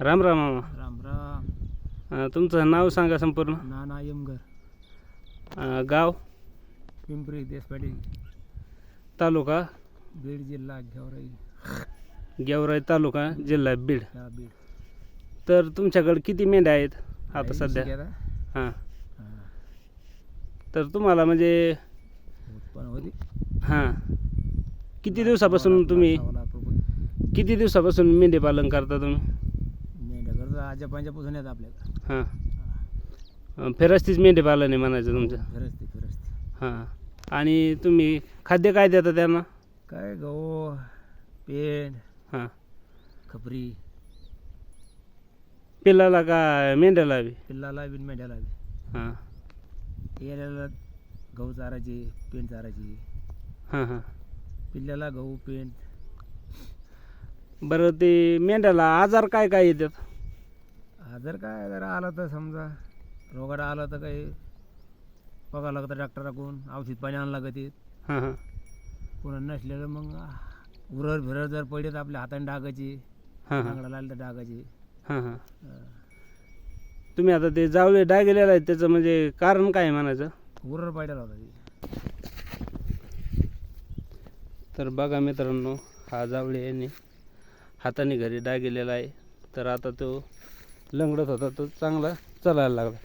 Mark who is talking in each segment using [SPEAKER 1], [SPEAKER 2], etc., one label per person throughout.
[SPEAKER 1] राम राम मामा.
[SPEAKER 2] राम राम.
[SPEAKER 1] अं, तुमचं नाव सांगा संपूर्ण.
[SPEAKER 2] नाना यमगर
[SPEAKER 1] अं, गाव?
[SPEAKER 2] पिंपरी देशपाटी
[SPEAKER 1] तालुका?
[SPEAKER 2] बीड जिल्हा गेवराई.
[SPEAKER 1] गेवराई तालुका जिल्हा बीड.
[SPEAKER 2] हा बीड.
[SPEAKER 1] तर तुमच्याकडे किती मेंढ्या आहेत आता सध्या? हां.
[SPEAKER 2] हा.
[SPEAKER 1] तर तुम्हाला म्हणजे
[SPEAKER 2] उत्पन्न होती.
[SPEAKER 1] हां. किती दिवसापासून तुम्ही
[SPEAKER 2] सव्वा लाख रुपये.
[SPEAKER 1] किती दिवसापासून मेंढी पालन करता तुम्ही?
[SPEAKER 2] मेंढ्या करता आजा पंजापासून येत आपल्याकडे
[SPEAKER 1] हां फिरस्तीच मेंढी पालन आहे म्हणायचं तुमचं?
[SPEAKER 2] फिरस्ती फिरस्ती.
[SPEAKER 1] हां. आणि तुम्ही खाद्य काय देता त्यांना?
[SPEAKER 2] काय गहू पेंड
[SPEAKER 1] हां.
[SPEAKER 2] खपरी.
[SPEAKER 1] पिल्लाला का मेंढ्याला बी
[SPEAKER 2] पिल्लाला बिन मेंढ्याला बी
[SPEAKER 1] हां.
[SPEAKER 2] येण्याला गहू चारायची पेंड चारायची.
[SPEAKER 1] हां हां.
[SPEAKER 2] पिल्ल्याला गहू पेंड.
[SPEAKER 1] बरं ते मेंढ्याला आजार काय काय येतात?
[SPEAKER 2] आजार काय जर आला तर समजा. रोगाट आला तर काही बघावं लागतं डॉक्टराकडून औषध पाणी आणावं लागते
[SPEAKER 1] हां हां.
[SPEAKER 2] पुन्हा नसलेलं मग उरर फिरर जर पडले तर आपल्या हाताने डागायची.
[SPEAKER 1] हां हां.
[SPEAKER 2] लागलं तर डागायची.
[SPEAKER 1] हां हां. तुम्ही आता ते जावळे डागेलेलं आहे त्याचं म्हणजे कारण काय आहे म्हणायचं?
[SPEAKER 2] उरर पाड्याला होता ती.
[SPEAKER 1] तर बघा मित्रांनो हा जावळे यांनी हाताने घरी डागेलेला आहे. तर आता तो लंगडत होता तो चांगला चालायला लागला.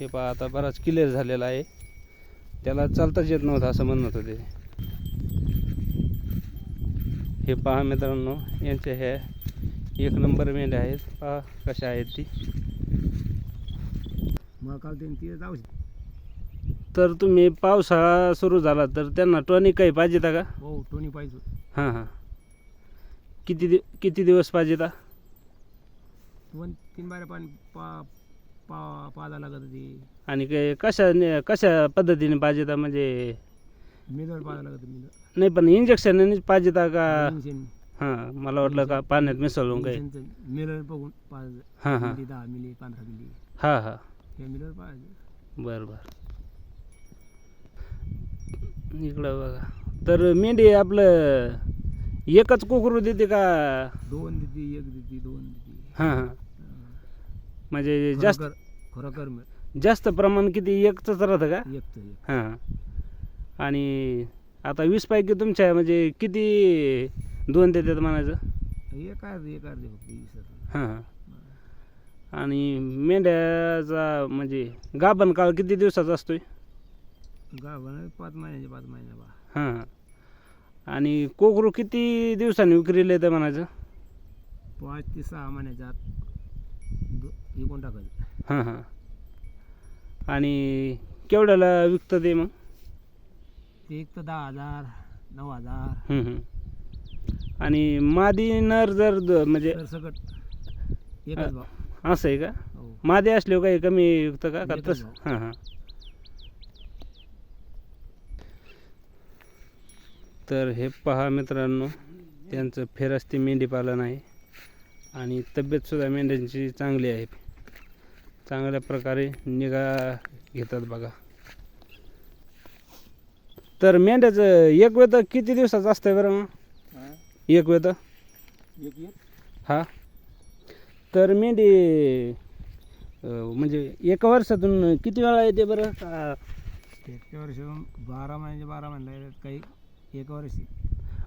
[SPEAKER 1] हे पहा आता बराच क्लिअर झालेला आहे. त्याला चालताच येत नव्हतं असं म्हणत होते हे पहा मित्रांनो यांच्या ह्या एक नंबर मेंढ्या आहेत. पहा कशा आहेत ती. तर तुम्ही पावसाळा सुरू झाला तर त्यांना टॉनिक काही पाहिजे का?
[SPEAKER 2] हो टोनी पाहिजे
[SPEAKER 1] हां हां. किती दि किती दिवस पाहिजे का
[SPEAKER 2] दोन तीन बाऱ्या पाणी पा पा पाजा लागत होती.
[SPEAKER 1] आणि काही कशा ने- कशा पद्धतीने पाहिजे का म्हणजे
[SPEAKER 2] मिलर पाजा लागत मिलर
[SPEAKER 1] नाही पण इंजेक्शन पाहिजे का?
[SPEAKER 2] इंजेक्शन
[SPEAKER 1] हां मला वाटलं का पाण्यात मिसळून
[SPEAKER 2] इंजेक्शनचं मिलर बघून पाच
[SPEAKER 1] हां हां.
[SPEAKER 2] मिली दहा मिली पंधरा मिली.
[SPEAKER 1] हां हां.
[SPEAKER 2] हे मिलर पाहिजे
[SPEAKER 1] बरं बरं. इकडं बघा. तर मेंढी आपलं एकच कोकरू देते का?
[SPEAKER 2] दोन देती एक देती दोन देती.
[SPEAKER 1] हां हां. म्हणजे जास्त
[SPEAKER 2] खरोखर खरोखर मिळ
[SPEAKER 1] जास्त प्रमाण किती? एकच राहतं का?
[SPEAKER 2] एक
[SPEAKER 1] हां आणि आता वीस पैकी तुमच्या म्हणजे किती दोन देतात म्हणायचं?
[SPEAKER 2] एक अर्धे एक अर्धे फक्त वीस हजार.
[SPEAKER 1] हां हां. आणि मेंढ्याचा म्हणजे गाभण काळ किती दिवसाचा असतोय?
[SPEAKER 2] गाभण पाच महिन्याचे पाच महिन्या बा.
[SPEAKER 1] हां हां. आणि कोकरू किती दिवसांनी विक्रीला येतं म्हणायचं?
[SPEAKER 2] पाच ते सहा महिन्याच्या आत विकून टाकायचं.
[SPEAKER 1] हां हां. आणि केवढ्याला विकतं ते मग?
[SPEAKER 2] ते एक तर दहा हजार नऊ हजार.
[SPEAKER 1] हं, हं. आणि मादी नर जर द- म्हणजे
[SPEAKER 2] तर सकट. एकच भाव.
[SPEAKER 1] असं आहे का?
[SPEAKER 2] हो.
[SPEAKER 1] मादी असल्यावर काही कमी विकतं का? का
[SPEAKER 2] एकच
[SPEAKER 1] तसं?
[SPEAKER 2] भाव.
[SPEAKER 1] हां हां. तर हे पहा मित्रांनो त्यांचं फेरस्ती मेंढी पालन आहे आणि तब्येतसुद्धा मेंढ्यांची चांगली आहे. चांगल्या प्रकारे निगा घेतात बघा. तर मेंढ्याचं एक वेळ किती दिवसाचं असतं बरं मग? एक वेळ
[SPEAKER 2] एक
[SPEAKER 1] हा. तर मेंढी म्हणजे एका वर्षातून किती वेळा येते बरं? का
[SPEAKER 2] एक वर्ष बारा महिन्याचे बारा महिने काही एक वर्षी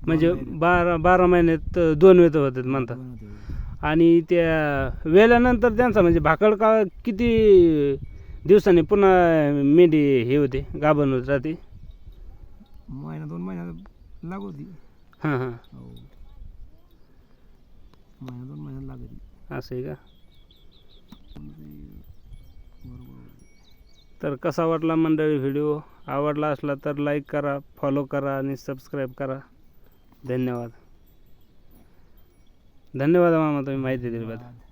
[SPEAKER 1] म्हणजे
[SPEAKER 2] महिने.
[SPEAKER 1] बारा बारा महिन्यात दोन वेळ होतात म्हणतात. आणि त्या वेल्यानंतर त्यांचा म्हणजे भाकड काळ किती दिवसांनी पुन्हा मेंढी हे होते गाभण होत राहते?
[SPEAKER 2] महिना दोन महिन्यात लागू होती.
[SPEAKER 1] हां हां.
[SPEAKER 2] हो. महिना दोन महिन्यात लागत
[SPEAKER 1] असं आहे का?
[SPEAKER 2] बरोबर.
[SPEAKER 1] तर कसा वाटला मंडळी व्हिडिओ? आवडला असला तर लाईक करा फॉलो करा आणि सबस्क्राईब करा. धन्यवाद. धन्यवाद मामा तुम्ही माहिती दिली
[SPEAKER 2] बद्दल